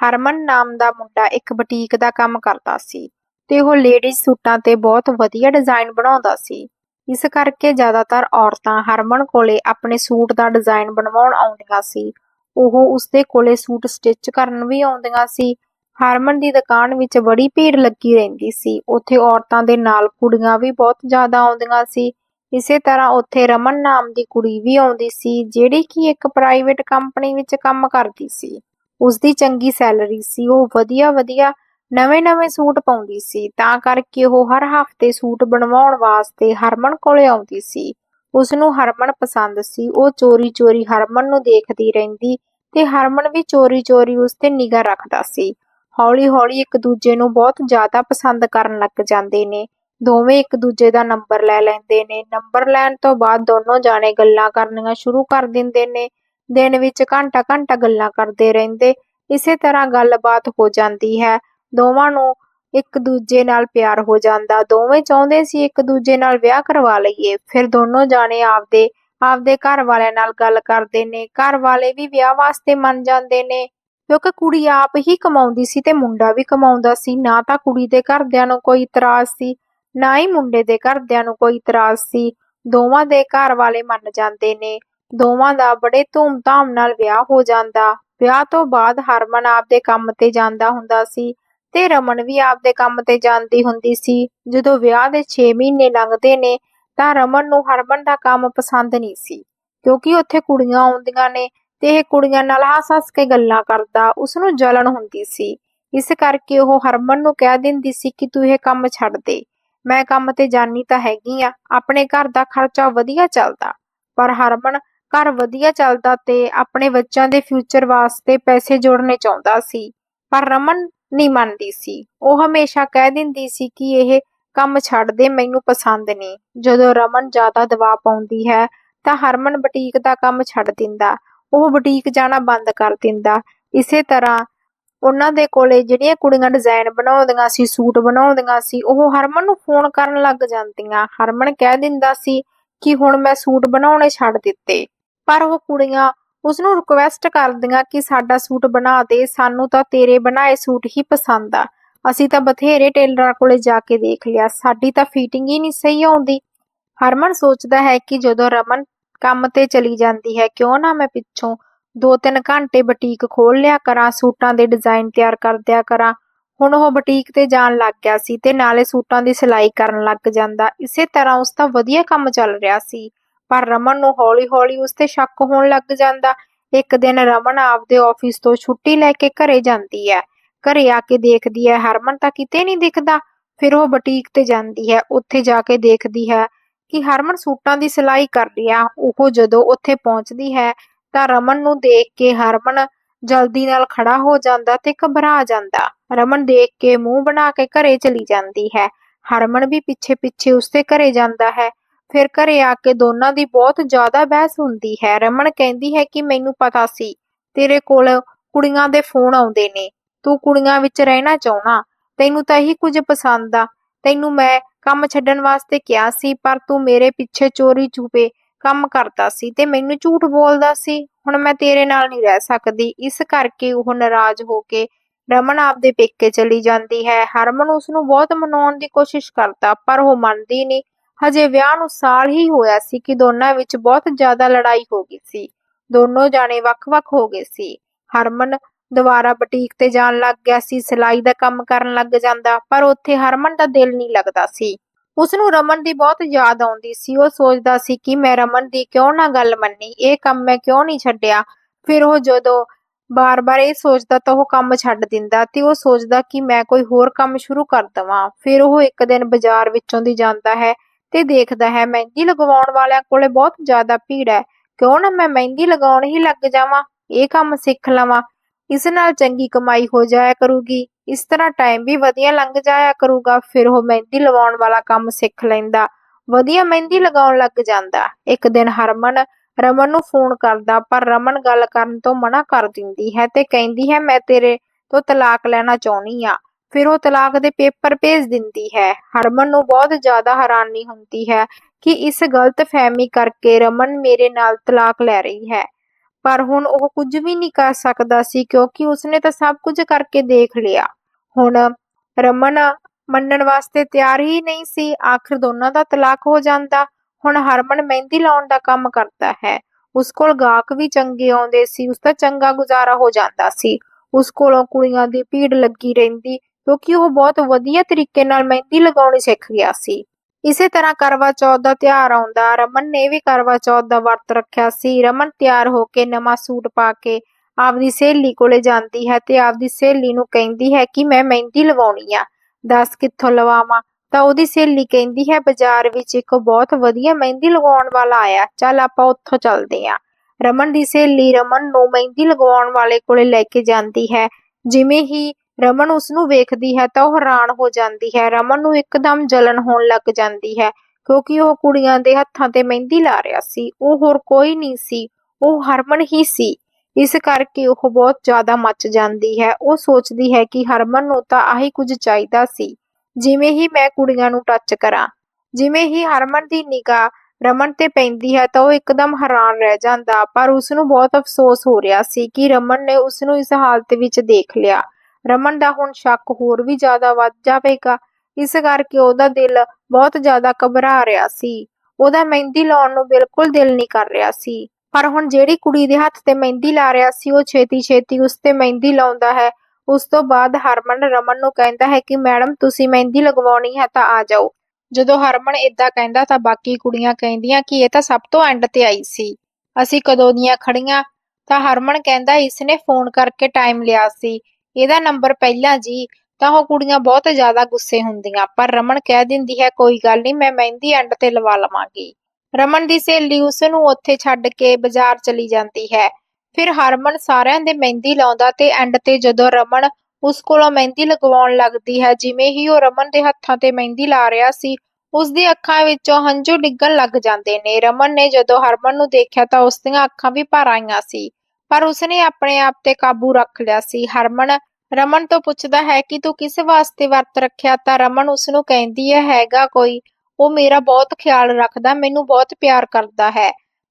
ਹਰਮਨ ਨਾਮ ਦਾ ਮੁੰਡਾ ਇੱਕ ਬੁਟੀਕ ਦਾ ਕੰਮ ਕਰਦਾ ਸੀ ਤੇ ਉਹ ਲੇਡੀਜ਼ ਸੂਟਾਂ ਤੇ ਬਹੁਤ ਵਧੀਆ ਡਿਜ਼ਾਈਨ ਬਣਾਉਂਦਾ ਸੀ। ਇਸ ਕਰਕੇ ਜ਼ਿਆਦਾਤਰ ਔਰਤਾਂ ਹਰਮਨ ਕੋਲੇ ਆਪਣੇ ਸੂਟ ਦਾ ਡਿਜ਼ਾਈਨ ਬਣਵਾਉਣ ਆਉਂਦੀਆਂ ਸੀ। ਉਹ ਉਸਦੇ ਕੋਲੇ ਸੂਟ ਸਟਿਚ ਕਰਨ ਵੀ ਆਉਂਦੀਆਂ ਸੀ। ਹਰਮਨ ਦੀ ਦੁਕਾਨ ਵਿੱਚ ਬੜੀ ਭੀੜ ਲੱਗੀ ਰਹਿੰਦੀ ਸੀ। ਉੱਥੇ ਔਰਤਾਂ ਦੇ ਨਾਲ ਕੁੜੀਆਂ ਵੀ ਬਹੁਤ ਜ਼ਿਆਦਾ ਆਉਂਦੀਆਂ ਸੀ। ਇਸੇ ਤਰ੍ਹਾਂ ਉੱਥੇ ਰਮਨ ਨਾਮ ਦੀ ਕੁੜੀ ਵੀ ਆਉਂਦੀ ਸੀ, ਜਿਹੜੀ ਕਿ ਇੱਕ ਪ੍ਰਾਈਵੇਟ ਕੰਪਨੀ ਵਿੱਚ ਕੰਮ ਕਰਦੀ ਸੀ। ਉਸਦੀ ਚੰਗੀ ਸੈਲਰੀ ਸੀ, ਉਹ ਵਧੀਆ ਵਧੀਆ ਨਵੇਂ-ਨਵੇਂ ਸੂਟ ਪਾਉਂਦੀ ਸੀ, ਤਾਂ ਕਰਕੇ ਉਹ ਹਰ ਹਫ਼ਤੇ ਸੂਟ ਬਣਵਾਉਣ ਵਾਸਤੇ ਹਰਮਨ ਕੋਲੇ ਆਉਂਦੀ ਸੀ। ਉਸ ਨੂੰ ਹਰਮਨ ਪਸੰਦ ਸੀ, ਉਹ ਚੋਰੀ-ਚੋਰੀ ਹਰਮਨ ਨੂੰ ਦੇਖਦੀ ਰਹਿੰਦੀ ਤੇ ਹਰਮਨ ਵੀ ਚੋਰੀ-ਚੋਰੀ ਉਸ ਤੇ ਨਿਗਾਹ ਰੱਖਦਾ ਸੀ। ਹੌਲੀ-ਹੌਲੀ ਇੱਕ ਦੂਜੇ ਨੂੰ ਬਹੁਤ ਜ਼ਿਆਦਾ ਪਸੰਦ ਕਰਨ ਲੱਗ ਜਾਂਦੇ ਨੇ। ਦੋਵੇਂ ਇੱਕ ਦੂਜੇ ਦਾ ਨੰਬਰ ਲੈ ਲੈਂਦੇ ਨੇ। ਨੰਬਰ ਲੈਣ ਤੋਂ ਬਾਅਦ ਦੋਨੋਂ ਜਾਣੇ ਗੱਲਾਂ ਕਰਨੀਆਂ ਸ਼ੁਰੂ ਕਰ ਦਿੰਦੇ ਨੇ। ਦਿਨ ਵਿੱਚ ਘੰਟਾ-ਘੰਟਾ ਗੱਲਾਂ ਕਰਦੇ ਰਹਿੰਦੇ, ਇਸੇ ਤਰ੍ਹਾਂ ਗੱਲਬਾਤ ਹੋ ਜਾਂਦੀ ਹੈ। ਦੋਵਾਂ ਨੂੰ ਇੱਕ ਦੂਜੇ ਨਾਲ ਪਿਆਰ ਹੋ ਜਾਂਦਾ। ਦੋਵੇਂ ਚਾਹੁੰਦੇ ਸੀ ਇੱਕ ਦੂਜੇ ਨਾਲ ਵਿਆਹ ਕਰਵਾ ਲਈਏ। ਫਿਰ ਦੋਨੋਂ ਜਾਣੇ ਆਪਦੇ ਆਪਦੇ ਘਰ ਵਾਲਿਆਂ ਨਾਲ ਗੱਲ ਕਰਦੇ ਨੇ। ਘਰ ਵਾਲੇ ਵੀ ਵਿਆਹ ਵਾਸਤੇ ਮੰਨ ਜਾਂਦੇ ਨੇ। ਕਿਉਂਕਿ ਕੁੜੀ ਆਪ ਹੀ ਕਮਾਉਂਦੀ ਸੀ ਤੇ ਮੁੰਡਾ ਵੀ ਕਮਾਉਂਦਾ ਸੀ। ਨਾ ਤਾਂ ਕੁੜੀ ਦੇ ਘਰਦਿਆਂ ਨੂੰ ਕੋਈ ਇਤਰਾਜ਼ ਸੀ, ਨਾ ਹੀ ਮੁੰਡੇ ਦੇ ਘਰਦਿਆਂ ਨੂੰ ਕੋਈ ਇਤਰਾਜ਼ ਸੀ। ਦੋਵਾਂ ਦੇ ਘਰ ਵਾਲੇ ਮੰਨ ਜਾਂਦੇ ਨੇ। ਦੋਵਾਂ ਦਾ ਬੜੇ ਧੂਮ-ਧਾਮ ਨਾਲ ਵਿਆਹ ਹੋ ਜਾਂਦਾ। ਵਿਆਹ ਤੋਂ ਬਾਅਦ ਹਰਮਨ ਆਪਦੇ ਕੰਮ ਤੇ ਜਾਂਦਾ ਹੁੰਦਾ ਸੀ ਤੇ ਰਮਨ ਵੀ ਆਪਦੇ ਕੰਮ ਤੇ ਜਾਂਦੀ ਹੁੰਦੀ ਸੀ। ਜਦੋਂ ਵਿਆਹ ਦੇ 6 ਮਹੀਨੇ ਲੰਘਦੇ ਨੇ ਤਾਂ ਰਮਨ ਨੂੰ ਹਰਮਨ ਦਾ ਕੰਮ ਪਸੰਦ ਨਹੀਂ ਸੀ, ਕਿਉਂਕਿ ਉੱਥੇ ਕੁੜੀਆਂ ਆਉਂਦੀਆਂ ਨੇ ਤੇ ਇਹ ਕੁੜੀਆਂ ਨਾਲ ਹੱਸ-ਹੱਸ ਕੇ ਗੱਲਾਂ ਕਰਦਾ, ਉਸਨੂੰ ਜਲਣ ਹੁੰਦੀ ਸੀ। ਇਸ ਕਰਕੇ ਉਹ ਹਰਮਨ ਨੂੰ ਕਹਿ ਦਿੰਦੀ ਸੀ ਕਿ ਤੂੰ ਇਹ ਕੰਮ ਛੱਡ ਦੇ, ਮੈਂ ਕੰਮ ਤੇ ਜਾਨੀ ਤਾਂ ਹੈਗੀ ਆ, ਆਪਣੇ ਘਰ ਦਾ ਖਰਚਾ ਵਧੀਆ ਚੱਲਦਾ। ਪਰ ਹਰਮਨ ਘਰ ਵਧੀਆ ਚੱਲਦਾ ਤੇ ਆਪਣੇ ਬੱਚਿਆਂ ਦੇ ਫਿਊਚਰ ਵਾਸਤੇ ਪੈਸੇ ਜੋੜਨੇ ਚਾਹੁੰਦਾ ਸੀ, ਪਰ ਰਮਨ ਨਹੀਂ ਮੰਨਦੀ ਸੀ। ਉਹ ਹਮੇਸ਼ਾ ਕਹਿ ਦਿੰਦੀ ਸੀ ਕਿ ਇਹ ਕੰਮ ਛੱਡ ਦੇ, ਮੈਨੂੰ ਪਸੰਦ ਨਹੀਂ। ਜਦੋਂ ਰਮਨ ਜ਼ਿਆਦਾ ਦਬਾਅ ਪਾਉਂਦੀ ਹੈ, ਤਾਂ ਹਰਮਨ ਬੁਟੀਕ ਦਾ ਕੰਮ ਛੱਡ ਦਿੰਦਾ। ਉਹ ਬੁਟੀਕ ਜਾਣਾ ਬੰਦ ਕਰ ਦਿੰਦਾ। ਇਸੇ ਤਰ੍ਹਾਂ ਉਹਨਾਂ ਦੇ ਕੋਲੇ ਜਿਹੜੀਆਂ ਕੁੜੀਆਂ ਡਿਜ਼ਾਈਨ ਬਣਾਉਂਦੀਆਂ ਸੀ, ਸੂਟ ਬਣਾਉਂਦੀਆਂ ਸੀ, ਉਹ ਹਰਮਨ ਨੂੰ ਫੋਨ ਕਰਨ ਲੱਗ ਜਾਂਦੀਆਂ। ਹਰਮਨ ਕਹਿ ਦਿੰਦਾ ਸੀ ਕਿ ਹੁਣ ਮੈਂ ਸੂਟ ਬਣਾਉਣੇ ਛੱਡ ਦਿੱਤੇ। ਪਰ ਉਹ ਕੁੜੀਆਂ ਉਸ ਨੂੰ ਰਿਕੁਐਸਟ ਕਰਦੀਆਂ ਕਿ ਸਾਡਾ ਸੂਟ ਬਣਾ ਦੇ, ਸਾਨੂੰ ਤਾਂ ਤੇਰੇ ਬਣਾਏ ਸੂਟ ਹੀ ਪਸੰਦ ਆ। ਅਸੀਂ ਤਾਂ ਬਥੇਰੇ ਟੇਲਰਾਂ ਕੋਲੇ ਜਾ ਕੇ ਦੇਖ ਲਿਆ, ਸਾਡੀ ਤਾਂ ਫਿਟਿੰਗ ਹੀ ਨਹੀਂ ਸਹੀ ਆਉਂਦੀ। ਹਰਮਨ ਸੋਚਦਾ ਹੈ ਕਿ ਜਦੋਂ ਰਮਨ ਕੰਮ ਤੇ ਚਲੀ ਜਾਂਦੀ ਹੈ, ਕਿਉਂ ਨਾ ਮੈਂ ਪਿੱਛੋਂ 2-3 ਘੰਟੇ ਬੁਟੀਕ ਖੋਲ ਲਿਆ ਕਰਾਂ, ਸੂਟਾਂ ਦੇ ਡਿਜ਼ਾਈਨ ਤਿਆਰ ਕਰਦਿਆ ਕਰਾਂ। ਹੁਣ ਉਹ ਬੁਟੀਕ ਤੇ ਜਾਣ ਲੱਗ ਗਿਆ ਸੀ ਤੇ ਨਾਲੇ ਸੂਟਾਂ ਦੀ ਸਿਲਾਈ ਕਰਨ ਲੱਗ ਜਾਂਦਾ। ਇਸੇ ਤਰ੍ਹਾਂ ਉਸ ਦਾ ਵਧੀਆ ਕੰਮ ਚੱਲ ਰਿਹਾ ਸੀ। ਪਰ ਰਮਨ ਨੂੰ ਹੌਲੀ-ਹੌਲੀ ਉਸ ਤੇ ਸ਼ੱਕ ਹੋਣ ਲੱਗ ਜਾਂਦਾ। ਇੱਕ ਦਿਨ ਰਮਨ ਆਪਦੇ ਆਫਿਸ ਤੋਂ ਛੁੱਟੀ ਲੈ ਕੇ ਘਰੇ ਜਾਂਦੀ ਹੈ। ਘਰੇ ਆ ਕੇ ਦੇਖਦੀ ਹੈ, ਹਰਮਨ ਤਾਂ ਕਿਤੇ ਨਹੀਂ ਦਿਖਦਾ। ਫਿਰ ਉਹ ਬੁਟੀਕ ਤੇ ਜਾਂਦੀ ਹੈ। ਉੱਥੇ ਜਾ ਕੇ ਦੇਖਦੀ ਹੈ ਕਿ ਹਰਮਨ ਸੂਟਾਂ ਦੀ ਸਿਲਾਈ ਕਰ ਰਿਹਾ ਉਹ ਜਦੋਂ ਉੱਥੇ ਪਹੁੰਚਦੀ ਹੈ ਤਾਂ ਰਮਨ ਨੂੰ ਦੇਖ ਕੇ ਹਰਮਨ ਜਲਦੀ ਨਾਲ ਖੜਾ ਹੋ ਜਾਂਦਾ ਤੇ ਘਬਰਾ ਜਾਂਦਾ। ਰਮਨ ਦੇਖ ਕੇ ਮੂੰਹ ਬਣਾ ਕੇ ਘਰੇ ਚਲੀ ਜਾਂਦੀ ਹੈ। ਹਰਮਨ ਵੀ ਪਿੱਛੇ-ਪਿੱਛੇ ਉਸਦੇ ਘਰੇ ਜਾਂਦਾ ਹੈ। ਫਿਰ ਘਰੇ ਆ ਕੇ ਦੋਨਾਂ ਦੀ ਬਹੁਤ ਜ਼ਿਆਦਾ ਬਹਿਸ ਹੁੰਦੀ ਹੈ। ਰਮਨ ਕਹਿੰਦੀ ਹੈ ਕਿ ਮੈਨੂੰ ਪਤਾ ਸੀ, ਤੇਰੇ ਕੋਲ ਕੁੜੀਆਂ ਦੇ ਫੋਨ ਆਉਂਦੇ ਨੇ, ਤੂੰ ਕੁੜੀਆਂ ਵਿੱਚ ਰਹਿਣਾ ਚਾਹਣਾ ਤੈਨੂੰ ਤਾਂ ਇਹੀ ਕੁਝ ਪਸੰਦ ਆ। ਤੈਨੂੰ ਮੈਂ ਕੰਮ ਛੱਡਣ ਵਾਸਤੇ ਕਿਹਾ ਸੀ, ਪਰ ਤੂੰ ਮੇਰੇ ਪਿੱਛੇ ਚੋਰੀ ਛੁਪੇ ਕੰਮ ਕਰਦਾ ਸੀ ਤੇ ਮੈਨੂੰ ਝੂਠ ਬੋਲਦਾ ਸੀ। ਹੁਣ ਮੈਂ ਤੇਰੇ ਨਾਲ ਨਹੀਂ ਰਹਿ ਸਕਦੀ। ਇਸ ਕਰਕੇ ਉਹ ਨਾਰਾਜ਼ ਹੋ ਕੇ ਰਮਨ ਆਪਦੇ ਪੇਕੇ ਚਲੀ ਜਾਂਦੀ ਹੈ। ਹਰਮਨ ਉਸ ਨੂੰ ਬਹੁਤ ਮਨਾਉਣ ਦੀ ਕੋਸ਼ਿਸ਼ ਕਰਦਾ, ਪਰ ਉਹ ਮੰਨਦੀ ਨਹੀਂ। ਹਜੇ ਵਿਆਹ ਨੂੰ ਸਾਲ ਹੀ ਹੋਇਆ ਸੀ ਕਿ ਦੋਨਾਂ ਵਿੱਚ ਬਹੁਤ ਜ਼ਿਆਦਾ ਲੜਾਈ ਹੋ ਗਈ ਸੀ। ਦੋਨੋਂ ਜਾਣੇ ਵੱਖ-ਵੱਖ ਹੋ ਗਏ ਸੀ। ਹਰਮਨ ਦੁਬਾਰਾ ਬੁਟੀਕ ਤੇ ਜਾਣ ਲੱਗ ਗਿਆ ਸੀ, ਸਿਲਾਈ ਦਾ ਕੰਮ ਕਰਨ ਲੱਗ ਜਾਂਦਾ, ਪਰ ਉੱਥੇ ਹਰਮਨ ਦਾ ਦਿਲ ਨਹੀਂ ਲੱਗਦਾ ਸੀ। ਉਸ ਨੂੰ ਰਮਨ ਦੀ ਬਹੁਤ ਯਾਦ ਆਉਂਦੀ ਸੀ। ਉਹ ਸੋਚਦਾ ਸੀ ਕਿ ਮੈਂ ਰਮਨ ਦੀ ਕਿਉਂ ਨਾ ਗੱਲ ਮੰਨੀ, ਇਹ ਕੰਮ ਮੈਂ ਕਿਉਂ ਨਹੀਂ ਛੱਡਿਆ? ਫਿਰ ਉਹ ਜਦੋਂ ਬਾਰ-ਬਾਰ ਇਹ ਸੋਚਦਾ ਤਾਂ ਉਹ ਕੰਮ ਛੱਡ ਦਿੰਦਾ ਤੇ ਉਹ ਸੋਚਦਾ ਕਿ ਮੈਂ ਕੋਈ ਹੋਰ ਕੰਮ ਸ਼ੁਰੂ ਕਰ ਦਵਾਂ। ਫਿਰ ਉਹ ਇੱਕ ਦਿਨ ਬਾਜ਼ਾਰ ਵਿੱਚੋਂ ਦੀ ਜਾਂਦਾ ਹੈ ਤੇ ਦੇਖਦਾ ਹੈ, ਮਹਿੰਦੀ ਲਗਵਾਉਣ ਵਾਲਿਆਂ ਕੋਲੇ ਬਹੁਤ ਜ਼ਿਆਦਾ ਭੀੜ ਹੈ। ਕਿਉਂ ਨਾ ਮੈਂ ਮਹਿੰਦੀ ਲਗਾਉਣ ਹੀ ਲੱਗ ਜਾਵਾਂ, ਇਹ ਕੰਮ ਸਿੱਖ ਲਵਾਂ। ਇਸ ਨਾਲ ਚੰਗੀ ਕਮਾਈ ਹੋ ਜਾਇਆ ਕਰੂਗੀ। ਇਸ ਤਰ੍ਹਾਂ ਟਾਈਮ ਵੀ ਵਧੀਆ ਲੰਘ ਜਾਇਆ ਕਰੂਗਾ, ਫਿਰ ਉਹ ਮਹਿੰਦੀ ਲਗਾਉਣ ਵਾਲਾ ਕੰਮ ਸਿੱਖ ਲੈਂਦਾ। ਵਧੀਆ ਮਹਿੰਦੀ ਲਗਾਉਣ ਲੱਗ ਜਾਂਦਾ। ਇੱਕ ਦਿਨ ਹਰਮਨ, ਰਮਨ ਨੂੰ ਫੋਨ ਕਰਦਾ, ਪਰ ਰਮਨ ਗੱਲ ਕਰਨ ਤੋਂ ਮਨਾ ਕਰ ਦਿੰਦੀ ਹੈ ਤੇ ਕਹਿੰਦੀ ਹੈ, ਮੈਂ ਤੇਰੇ ਤੋਂ ਤਲਾਕ ਲੈਣਾ ਚਾਹੁੰਦੀ ਆ ਫਿਰ ਉਹ ਤਲਾਕ ਦੇ ਪੇਪਰ ਭੇਜ ਦਿੰਦੀ ਹੈ। ਹਰਮਨ ਨੂੰ ਬਹੁਤ ਜ਼ਿਆਦਾ ਹੈਰਾਨੀ ਹੁੰਦੀ ਹੈ ਕਿ ਇਸ ਗਲਤ ਫਹਿਮੀ ਕਰਕੇ ਰਮਨ ਮੇਰੇ ਨਾਲ ਤਲਾਕ ਲੈ ਰਹੀ ਹੈ। ਪਰ ਹੁਣ ਉਹ ਕੁਝ ਵੀ ਨਹੀਂ ਕਰ ਸਕਦਾ ਸੀ ਕਿਉਂਕਿ ਉਸਨੇ ਤਾਂ ਸਭ ਕੁਝ ਕਰਕੇ ਦੇਖ ਲਿਆ। ਹੁਣ ਰਮਨ ਮੰਨਣ ਵਾਸਤੇ ਤਿਆਰ ਹੀ ਨਹੀਂ ਸੀ। ਆਖਿਰ ਦੋਨਾਂ ਦਾ ਤਲਾਕ ਹੋ ਜਾਂਦਾ। ਹੁਣ ਹਰਮਨ ਮਹਿੰਦੀ ਲਾਉਣ ਦਾ ਕੰਮ ਕਰਦਾ ਹੈ। ਉਸ ਕੋਲ ਗਾਹਕ ਵੀ ਚੰਗੇ ਆਉਂਦੇ ਸੀ। ਉਸ ਦਾ ਚੰਗਾ ਗੁਜ਼ਾਰਾ ਹੋ ਜਾਂਦਾ ਸੀ। ਉਸ ਕੋਲੋਂ ਕੁੜੀਆਂ ਦੀ ਭੀੜ ਲੱਗੀ ਰਹਿੰਦੀ। ਕਿਉਂਕਿ ਉਹ ਬਹੁਤ ਵਧੀਆ ਤਰੀਕੇ ਨਾਲ ਮਹਿੰਦੀ ਲਗਾਉਣੀ ਸਿੱਖ ਗਿਆ ਸੀ। ਇਸੇ ਤਰ੍ਹਾਂ ਕਰਵਾ ਚੌਥ ਦਾ ਤਿਉਹਾਰ ਆਉਂਦਾ, ਰਮਨ ਨੇ ਵੀ ਕਰਵਾ ਚੌਥ ਦਾ ਵਰਤ ਰੱਖਿਆ ਸੀ। ਰਮਨ ਤਿਆਰ ਹੋ ਕੇ ਨਵਾਂ ਸੂਟ ਪਾ ਕੇ ਆਪਦੀ ਸਹੇਲੀ ਕੋਲੇ ਜਾਂਦੀ ਹੈ ਤੇ ਆਪਦੀ ਸਹੇਲੀ ਨੂੰ ਕਹਿੰਦੀ ਹੈ ਕਿ ਮੈਂ ਮਹਿੰਦੀ ਲਵਾਉਣੀ ਆ, ਦੱਸ ਕਿੱਥੋਂ ਲਵਾਵਾਂ? ਤਾਂ ਉਹਦੀ ਸਹੇਲੀ ਕਹਿੰਦੀ ਹੈ, ਬਾਜ਼ਾਰ ਵਿੱਚ ਇੱਕ ਬਹੁਤ ਵਧੀਆ ਮਹਿੰਦੀ ਲਗਾਉਣ ਵਾਲਾ ਆਇਆ, ਚੱਲ ਆਪਾਂ ਉੱਥੋਂ ਚੱਲਦੇ ਆਂ। ਰਮਨ ਦੀ ਸਹੇਲੀ ਰਮਨ ਨੂੰ ਮਹਿੰਦੀ ਲਗਾਉਣ ਵਾਲੇ ਕੋਲੇ ਲੈ ਕੇ ਜਾਂਦੀ ਹੈ। ਜਿਵੇਂ ਹੀ ਰਮਨ ਉਸ ਨੂੰ ਵੇਖਦੀ ਹੈ ਤਾਂ ਉਹ ਹੈਰਾਨ ਹੋ ਜਾਂਦੀ ਹੈ। ਰਮਨ ਨੂੰ ਇੱਕਦਮ ਜਲਨ ਹੋਣ ਲੱਗ ਜਾਂਦੀ ਹੈ ਕਿਉਂਕਿ ਉਹ ਕੁੜੀਆਂ ਦੇ ਹੱਥਾਂ ਤੇ ਮਹਿੰਦੀ ਲਾ ਰਿਹਾ ਸੀ। ਉਹ ਹੋਰ ਕੋਈ ਨਹੀਂ ਸੀ, ਉਹ ਹਰਮਨ ਹੀ ਸੀ। ਇਸ ਕਰਕੇ ਉਹ ਬਹੁਤ ਜ਼ਿਆਦਾ ਮੱਚ ਜਾਂਦੀ ਹੈ। ਉਹ ਸੋਚਦੀ ਹੈ ਕਿ ਹਰਮਨ ਨੂੰ ਤਾਂ ਆਹੀ ਕੁਝ ਚਾਹੀਦਾ ਸੀ, ਜਿਵੇਂ ਹੀ ਮੈਂ ਕੁੜੀਆਂ ਨੂੰ ਟੱਚ ਕਰਾਂ। ਜਿਵੇਂ ਹੀ ਹਰਮਨ ਦੀ ਨਿਗਾਹ ਰਮਨ ਤੇ ਪੈਂਦੀ ਹੈ ਤਾਂ ਉਹ ਇੱਕਦਮ ਹੈਰਾਨ ਰਹਿ ਜਾਂਦਾ। ਪਰ ਉਸ ਨੂੰ ਬਹੁਤ ਅਫਸੋਸ ਹੋ ਰਿਹਾ ਸੀ ਕਿ ਰਮਨ ਨੇ ਉਸ ਨੂੰ ਇਸ ਹਾਲਤ ਵਿੱਚ ਦੇਖ ਲਿਆ। ਰਮਨ ਦਾ ਹੁਣ ਸ਼ੱਕ ਹੋਰ ਵੀ ਜ਼ਿਆਦਾ ਵੱਧ ਜਾਵੇਗਾ। ਇਸ ਕਰਕੇ ਉਹਦਾ ਦਿਲ ਬਹੁਤ ਜ਼ਿਆਦਾ ਘਬਰਾ ਰਿਹਾ ਸੀ। ਉਹਦਾ ਮਹਿੰਦੀ ਲਾਉਣ ਨੂੰ ਬਿਲਕੁਲ ਦਿਲ ਨਹੀਂ ਕਰ ਰਿਹਾ ਸੀ। ਪਰ ਹੁਣ ਜਿਹੜੀ ਕੁੜੀ ਦੇ ਹੱਥ ਤੇ ਮਹਿੰਦੀ ਲਾ ਰਿਹਾ ਸੀ, ਉਹ ਛੇਤੀ ਛੇਤੀ ਉਸ ਤੇ ਮਹਿੰਦੀ ਲਾਉਂਦਾ ਹੈ। ਉਸ ਤੋਂ ਬਾਅਦ ਹਰਮਨ ਰਮਨ ਨੂੰ ਕਹਿੰਦਾ ਹੈ ਕਿ, ਮੈਡਮ, ਤੁਸੀਂ ਮਹਿੰਦੀ ਲਗਵਾਉਣੀ ਹੈ ਤਾਂ ਆ ਜਾਓ। ਜਦੋਂ ਹਰਮਨ ਇਦਾਂ ਕਹਿੰਦਾ ਤਾਂ ਬਾਕੀ ਕੁੜੀਆਂ ਕਹਿੰਦੀਆਂ ਕਿ ਇਹ ਤਾਂ ਸਭ ਤੋਂ ਐਂਡ ਤੇ ਆਈ ਸੀ। ਅਸੀਂ ਕਦੋਂ ਦੀਆਂ ਖੜੀਆਂ ਤਾਂ ਹਰਮਨ ਕਹਿੰਦਾ, ਇਸਨੇ ਫੋਨ ਕਰਕੇ ਟਾਈਮ ਲਿਆ ਸੀ। ਇਹਦਾ ਨੰਬਰ ਪਹਿਲਾਂ ਜੀ, ਤਾਂ ਉਹ ਕੁੜੀਆਂ ਬਹੁਤ ਜ਼ਿਆਦਾ ਗੁੱਸੇ ਹੁੰਦੀਆਂ। ਪਰ ਰਮਨ ਕਹਿ ਦਿੰਦੀ ਹੈ, ਕੋਈ ਗੱਲ ਨਹੀਂ, ਮੈਂ ਮਹਿੰਦੀ ਐਂਡ ਤੇ ਲਵਾ ਲਵਾਂਗੀ। ਰਮਨ ਦੀ ਸਹੇਲੀ ਉਸ ਨੂੰ ਉੱਥੇ ਛੱਡ ਕੇ ਬਾਜ਼ਾਰ ਚਲੀ ਜਾਂਦੀ ਹੈ। ਫਿਰ ਹਰਮਨ ਸਾਰਿਆਂ ਦੇ ਮਹਿੰਦੀ ਲਾਉਂਦਾ ਤੇ ਐਂਡ ਤੇ ਜਦੋਂ ਰਮਨ ਉਸ ਕੋਲੋਂ ਮਹਿੰਦੀ ਲਗਵਾਉਣ ਲੱਗਦੀ ਹੈ, ਜਿਵੇਂ ਹੀ ਉਹ ਰਮਨ ਦੇ ਹੱਥਾਂ ਤੇ ਮਹਿੰਦੀ ਲਾ ਰਿਹਾ ਸੀ, ਉਸ ਦੀ ਅੱਖਾਂ ਵਿੱਚੋਂ ਹੰਝੂ ਡਿੱਗਣ ਲੱਗ ਜਾਂਦੇ ਨੇ। ਰਮਨ ਨੇ ਜਦੋਂ ਹਰਮਨ ਨੂੰ ਦੇਖਿਆ ਤਾਂ ਉਸ ਦੀਆਂ ਅੱਖਾਂ ਵੀ ਭਰ ਆਈਆਂ ਸੀ। ਪਰ ਉਸਨੇ ਆਪਣੇ ਆਪ ਤੇ ਕਾਬੂ ਰੱਖ ਲਿਆ ਸੀ। ਹਰਮਨ, ਰਮਨ ਤੋਂ ਪੁੱਛਦਾ ਹੈ ਕਿ ਤੂੰ ਕਿਸ ਵਾਸਤੇ ਵਰਤ ਰੱਖਿਆ? ਤਾਂ ਰਮਨ ਉਸ ਨੂੰ ਕਹਿੰਦੀ ਹੈ, ਹੈਗਾ ਕੋਈ। ਉਹ ਮੇਰਾ ਬਹੁਤ ਖਿਆਲ ਰੱਖਦਾ, ਮੈਨੂੰ ਬਹੁਤ ਪਿਆਰ ਕਰਦਾ ਹੈ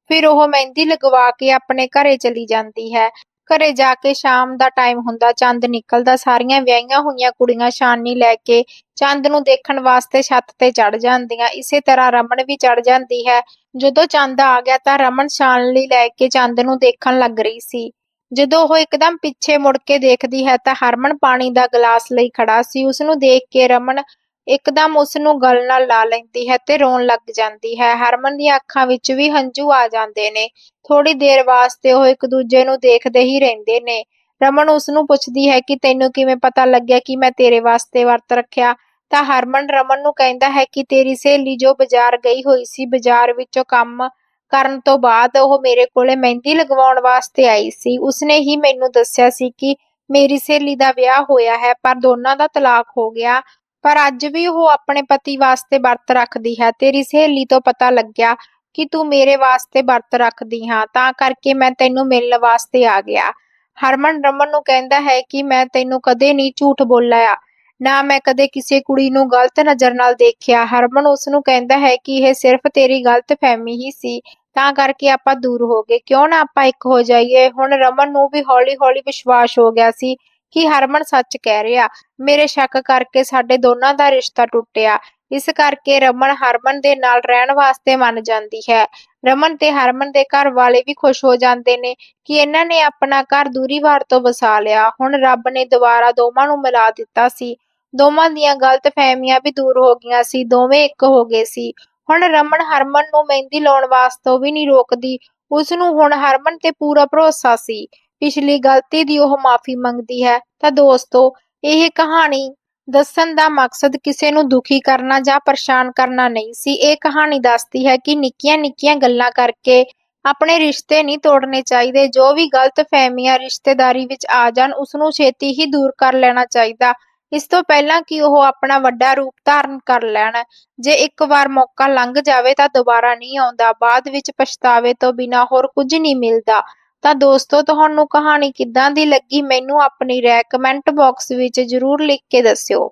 ਫਿਰ ਉਹ ਮਹਿੰਦੀ ਲਗਵਾ ਕੇ ਆਪਣੇ ਘਰੇ ਚਲੀ ਜਾਂਦੀ ਹੈ। ਘਰੇ ਜਾ ਕੇ ਸ਼ਾਮ ਦਾ ਟਾਈਮ ਹੁੰਦਾ, ਚੰਦ ਨਿਕਲਦਾ, ਸਾਰੀਆਂ ਵਿਆਹੀਆਂ ਹੋਈਆਂ ਕੁੜੀਆਂ ਛਾਨਣੀ ਲੈ ਕੇ ਚੰਦ ਨੂੰ ਦੇਖਣ ਵਾਸਤੇ ਛੱਤ ਤੇ ਚੜ ਜਾਂਦੀਆਂ। ਇਸੇ ਤਰ੍ਹਾਂ ਰਮਨ ਵੀ ਚੜ ਜਾਂਦੀ ਹੈ। ਜਦੋਂ ਚੰਦ ਆ ਗਿਆ ਤਾਂ ਰਮਨ ਛਾਨਣੀ ਲੈ ਕੇ ਚੰਦ ਨੂੰ ਦੇਖਣ ਲੱਗ ਰਹੀ ਸੀ। ਜਦੋਂ ਉਹ ਇੱਕਦਮ ਪਿੱਛੇ ਮੁੜ ਕੇ ਦੇਖਦੀ ਹੈ ਤਾਂ ਹਰਮਨ ਪਾਣੀ ਦਾ ਗਲਾਸ ਲਈ ਖੜਾ ਸੀ। ਉਸ ਨੂੰ ਦੇਖ ਕੇ ਰਮਨ ਇਕਦਮ ਉਸ ਨੂੰ ਗਲ ਨਾਲ ਲਾ ਲੈਂਦੀ ਹੈ ਤੇ ਰੋਣ ਲੱਗ ਜਾਂਦੀ ਹੈ। ਹਰਮਨ ਦੀਆਂ ਅੱਖਾਂ ਵਿੱਚ ਵੀ ਹੰਝੂ ਆ ਜਾਂਦੇ ਨੇ। ਥੋੜੀ ਦੇਰ ਵਾਸਤੇ ਉਹ ਇੱਕ ਦੂਜੇ ਨੂੰ ਦੇਖਦੇ ਹੀ ਰਹਿੰਦੇ ਨੇ। ਰਮਨ ਉਸ ਨੂੰ ਪੁੱਛਦੀ ਹੈ ਕਿ ਤੈਨੂੰ ਕਿਵੇਂ ਪਤਾ ਲੱਗਿਆ ਕਿ ਮੈਂ ਤੇਰੇ ਵਾਸਤੇ ਵਰਤ ਰੱਖਿਆ? ਤਾਂ ਹਰਮਨ ਰਮਨ ਨੂੰ ਕਹਿੰਦਾ ਹੈ ਕਿ ਤੇਰੀ ਸਹੇਲੀ ਜੋ ਬਾਜ਼ਾਰ ਗਈ ਹੋਈ ਸੀ, ਬਾਜ਼ਾਰ ਵਿੱਚੋਂ ਕੰਮ ਕਰਨ ਤੋਂ ਬਾਅਦ ਉਹ ਮੇਰੇ ਕੋਲੇ ਮਹਿੰਦੀ ਲਗਵਾਉਣ ਵਾਸਤੇ ਆਈ ਸੀ। ਉਸਨੇ ਹੀ ਮੈਨੂੰ ਦੱਸਿਆ ਸੀ ਕਿ ਮੇਰੀ ਸਹੇਲੀ ਦਾ ਵਿਆਹ ਹੋਇਆ ਹੈ, ਪਰ ਦੋਨਾਂ ਦਾ ਤਲਾਕ ਹੋ ਗਿਆ। ਪਰ ਅੱਜ ਵੀ ਉਹ ਆਪਣੇ ਪਤੀ ਵਾਸਤੇ ਵਰਤ ਰੱਖਦੀ ਹੈ। ਤੇਰੀ ਸਹੇਲੀ ਤੋਂ ਪਤਾ ਲੱਗਿਆ ਕਿ ਤੂੰ ਮੇਰੇ ਵਾਸਤੇ ਵਰਤ ਰੱਖਦੀ ਹਾਂ, ਤਾਂ ਕਰਕੇ ਮੈਂ ਤੈਨੂੰ ਮਿਲਣ ਵਾਸਤੇ ਆ ਗਿਆ। ਹਰਮਨ ਰਮਨ ਨੂੰ ਕਹਿੰਦਾ ਹੈ ਕਿ ਮੈਂ ਤੈਨੂੰ ਕਦੇ ਨਹੀਂ ਝੂਠ ਬੋਲਿਆ, ਨਾ ਮੈਂ ਕਦੇ ਕਿਸੇ ਕੁੜੀ ਨੂੰ ਗਲਤ ਨਜ਼ਰ ਨਾਲ ਦੇਖਿਆ। ਹਰਮਨ ਉਸ ਨੂੰ ਕਹਿੰਦਾ ਹੈ ਕਿ ਇਹ ਸਿਰਫ ਤੇਰੀ ਗਲਤ ਫਹਿਮੀ ਹੀ ਸੀ, ਤਾਂ ਕਰਕੇ ਆਪਾਂ ਦੂਰ ਹੋ ਗਏ। ਕਿਉਂ ਨਾ ਆਪਾਂ ਇੱਕ ਹੋ ਜਾਈਏ? ਹੁਣ ਰਮਨ ਨੂੰ ਵੀ ਹੌਲੀ-ਹੌਲੀ ਵਿਸ਼ਵਾਸ ਹੋ ਗਿਆ ਸੀ ਕਿ ਹਰਮਨ ਸੱਚ ਕਹਿ ਰਿਹਾ, ਮੇਰੇ ਸ਼ੱਕ ਕਰਕੇ ਸਾਡੇ ਦੋਨਾਂ ਦਾ ਰਿਸ਼ਤਾ ਟੁੱਟਿਆ। ਇਸ ਕਰਕੇ ਰਮਨ ਹਰਮਨ ਦੇ ਨਾਲ ਰਹਿਣ ਵਾਸਤੇ ਮੰਨ ਜਾਂਦੀ ਹੈ। ਰਮਨ ਤੇ ਹਰਮਨ ਦੇ ਘਰ ਵਾਲੇ ਵੀ ਖੁਸ਼ ਹੋ ਜਾਂਦੇ ਨੇ ਕਿ ਇਹਨਾਂ ਨੇ ਆਪਣਾ ਘਰ ਦੂਰੀ ਵਾਰ ਤੋਂ ਵਸਾ ਲਿਆ। ਹੁਣ ਰੱਬ ਨੇ ਦੁਬਾਰਾ ਦੋਵਾਂ ਨੂੰ ਮਿਲਾ ਦਿੱਤਾ ਸੀ। ਦੋਵਾਂ ਦੀਆਂ ਗਲਤ ਫਹਿਮੀਆਂ ਵੀ ਦੂਰ ਹੋ ਗਈਆਂ ਸੀ, ਦੋਵੇਂ ਇੱਕ ਹੋ ਗਏ ਸੀ। ਹੁਣ ਰਮਨ ਹਰਮਨ ਨੂੰ ਮਹਿੰਦੀ ਲਾਉਣ ਵਾਸਤੇ ਵੀ ਨਹੀਂ ਰੋਕਦੀ। ਉਸ ਨੂੰ ਹੁਣ ਹਰਮਨ ਤੇ ਪੂਰਾ ਭਰੋਸਾ ਸੀ। ਪਿਛਲੀ ਗਲਤੀ ਦੀ ਉਹ ਮਾਫੀ ਮੰਗਦੀ ਹੈ। ਤਾਂ ਦੋਸਤੋ, ਇਹ ਕਹਾਣੀ ਦੱਸਣ ਦਾ ਮਕਸਦ ਕਿਸੇ ਨੂੰ ਦੁਖੀ ਕਰਨਾ ਜਾਂ ਪਰੇਸ਼ਾਨ ਕਰਨਾ ਨਹੀਂ ਸੀ। ਇਹ ਕਹਾਣੀ ਦੱਸਦੀ ਹੈ ਕਿ ਨਿੱਕੀਆਂ-ਨਿੱਕੀਆਂ ਗੱਲਾਂ ਕਰਕੇ ਆਪਣੇ ਰਿਸ਼ਤੇ ਨਹੀਂ ਤੋੜਨੇ ਚਾਹੀਦੇ। ਜੋ ਵੀ ਗਲਤ ਫਹਿਮੀਆਂ ਰਿਸ਼ਤੇਦਾਰੀ ਵਿੱਚ ਆ ਜਾਣ ਉਸ ਨੂੰ ਛੇਤੀ ਹੀ ਦੂਰ ਕਰ ਲੈਣਾ ਚਾਹੀਦਾ। ਇਸ ਤੋਂ ਪਹਿਲਾਂ ਕਿ ਉਹ ਆਪਣਾ ਵੱਡਾ ਰੂਪ ਧਾਰਨ ਕਰ ਲੈਣ। ਜੇ ਇੱਕ ਵਾਰ ਮੌਕਾ ਲੰਘ ਜਾਵੇ ਤਾਂ ਦੁਬਾਰਾ ਨਹੀਂ ਆਉਂਦਾ। ਬਾਅਦ ਵਿੱਚ ਪਛਤਾਵੇ ਤੋਂ ਬਿਨਾਂ ਹੋਰ ਕੁਝ ਨਹੀਂ ਮਿਲਦਾ। ਤਾਂ ਦੋਸਤੋ, ਤੁਹਾਨੂੰ ਕਹਾਣੀ ਕਿੱਦਾਂ ਦੀ ਲੱਗੀ? ਮੈਨੂੰ ਆਪਣੀ ਰਾਏ ਕਮੈਂਟ ਬਾਕਸ ਵਿੱਚ ਜ਼ਰੂਰ ਲਿਖ ਕੇ ਦੱਸਿਓ।